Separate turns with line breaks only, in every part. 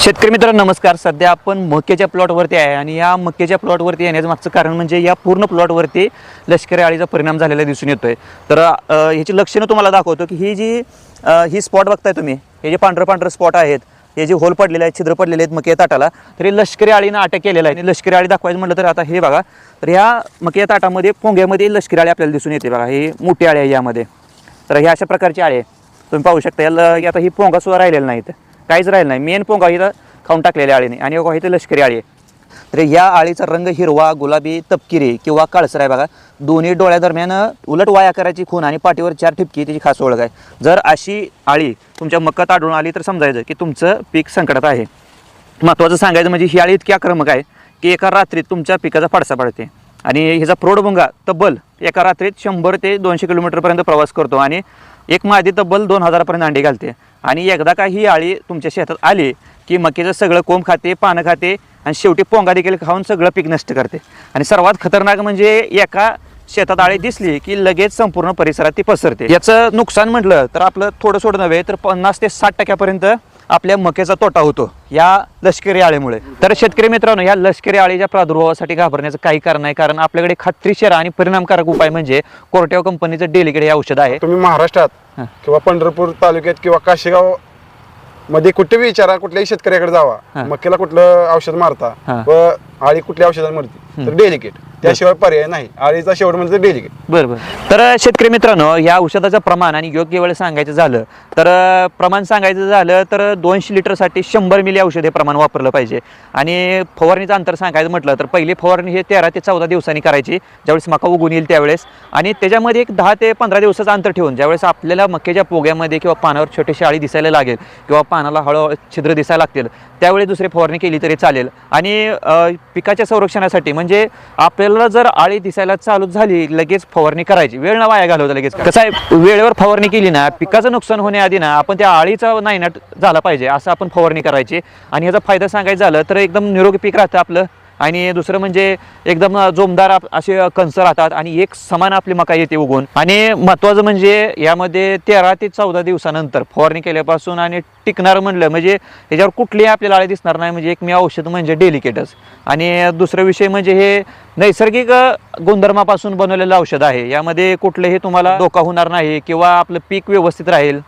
शेतकरी मित्रांनो नमस्कार. सध्या आपण मक्याच्या प्लॉटवरती आहे आणि या मक्याच्या प्लॉटवरती येण्याचं मागचं कारण म्हणजे या पूर्ण प्लॉटवरती लष्करी आळीचा परिणाम झालेला दिसून येतोय. तर ह्याची लक्षणं तुम्हाला दाखवतो की ही जी ही स्पॉट बघताय तुम्ही हे जे पांढरं पांढरं स्पॉट आहेत हे जे होल पडलेले आहेत छिद्र पडलेले आहेत मक्या ताटाला तर हे लष्करी आळीनं अटक केलेला आहे. आणि लष्करी आळी दाखवायचं म्हटलं तर आता हे बघा तर ह्या मक्या ताटामध्ये पोंग्यामध्ये लष्करी आळी आपल्याला दिसून येते बघा. ही मोठी आळी आहे यामध्ये. तर हे अशा प्रकारची आळी आहे. तुम्ही पाहू शकता याला आता ही पोंगासुद्धा राहिलेलं राहिलेला नाही काहीच राहिलं नाही. मेन पोंगा इथं खाऊन टाकलेल्या आळीने. आणि बघा इथं लष्करी आळी आहे. तर या आळीचा रंग हिरवा गुलाबी तपकिरी किंवा काळसर आहे बघा. दोन्ही डोळ्यादरम्यान उलट वाया करायची खून आणि पाठीवर चार ठिपकी त्याची खास ओळख आहे. जर अशी आळी तुमच्या मक्कात आढळून आली तर समजायचं की तुमचं पीक संकटात आहे. महत्त्वाचं सांगायचं म्हणजे ही आळी इतकी आक्रमक आहे की एका रात्रीत तुमच्या पिकाचा फाडसा पडते. आणि ह्याचा प्रोडभुंगा तब्बल एका रात्रीत शंभर ते दोनशे किलोमीटरपर्यंत प्रवास करतो. आणि एक मादी तब्बल दोन हजारापर्यंत अंडी घालते. आणि एकदा का ही आळी तुमच्या शेतात आली की मक्याचं सगळं कोंब खाते पानं खाते आणि शेवटी पोंगा देखील खाऊन सगळं पीक नष्ट करते. आणि सर्वात खतरनाक म्हणजे एका शेतात आळी दिसली की लगेच संपूर्ण परिसरात ती पसरते. याचं नुकसान म्हटलं तर आपलं थोडं सोडं नव्हे तर पन्नास ते साठ टक्क्यापर्यंत आपल्या मक्याचा तोटा होतो या लष्करी आळीमुळे तर शेतकरी मित्रांनो या लष्करी आळीच्या प्रादुर्भावासाठी घाबरण्याचं काही कारण नाही कारण आपल्याकडे खात्रीशीर आणि परिणामकारक उपाय म्हणजे कोर्टेव कंपनीचं डेलिकेट हे औषध आहे
तुम्ही महाराष्ट्रात. किंवा पंढरपूर तालुक्यात किंवा काशेगावमध्ये कुठेही विचारा कुठल्याही शेतकऱ्याकडे. जावा मक्याला कुठलं औषध मारता. व आळी कुठल्या औषधात मरते? तर डेलिकेट त्याशिवाय पर्याय नाही. आळीचा शेवट म्हणजे डेलिकेट
बरं बरं. तर शेतकरी मित्रांनो या औषधाचं प्रमाण आणि योग्य वेळ सांगायचं झालं तर प्रमाण सांगायचं झालं तर दोनशे लिटरसाठी शंभर मिली औषध हे प्रमाण वापरलं पाहिजे. आणि फवारणीचं अंतर सांगायचं म्हटलं तर पहिली फवारणी हे तेरा ते चौदा दिवसांनी करायची ज्यावेळेस मका उगून येईल त्यावेळेस. आणि त्याच्यामध्ये एक दहा ते पंधरा दिवसाचं अंतर ठेवून ज्यावेळेस आपल्याला मक्याच्या पोग्यामध्ये किंवा पानावर छोटीशी आळी दिसायला लागेल किंवा पानाला हळू छिद्र दिसायला लागतील त्यावेळी दुसरी फवारणी केली तरी चालेल. आणि पिकाच्या संरक्षणासाठी. म्हणजे आपल्याला जर आळी दिसायला चालू झाली लगेच फवारणी करायची. वेळ ना वाया घालवता लगेच. कसं आहे वेळेवर फवारणी केली ना पिकाचं नुकसान होण्याआधी ना आपण त्या आळीचा नायनाट झाला पाहिजे असं आपण फवारणी करायची. आणि ह्याचा फायदा सांगायचं झालं तर एकदम निरोगी पीक राहतं आपलं. आणि दुसरं म्हणजे एकदम जोमदार असे कंस राहतात आणि एक समान आपली मका येते उगवून. आणि महत्त्वाचं म्हणजे यामध्ये तेरा ते चौदा दिवसानंतर फवारणी केल्यापासून आणि टिकणार म्हणलं म्हणजे याच्यावर कुठलीही आपल्याला आळी दिसणार नाही म्हणजे एक मी औषध म्हणजे डेलिकेटच आणि दुसरा विषय म्हणजे हे नैसर्गिक गुणधर्मापासून बनवलेलं औषध आहे. यामध्ये कुठलंही तुम्हाला धोका होणार नाही किंवा आपलं पीक व्यवस्थित राहील.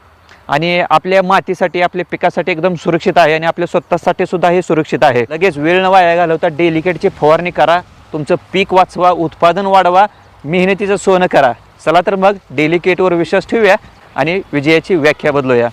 आणि आपल्या मातीसाठी आपल्या पिकासाठी एकदम सुरक्षित आहे आणि आपल्या स्वतःसाठी सुद्धा हे सुरक्षित आहे. लगेच वेळ न वाया घालवता डेलिकेटची फवारणी करा. तुमचं पीक वाचवा उत्पादन वाढवा मेहनतीचं सोनं करा. चला तर मग डेलिकेटवर विश्वास ठेवूया आणि विजयाची व्याख्या बदलूया.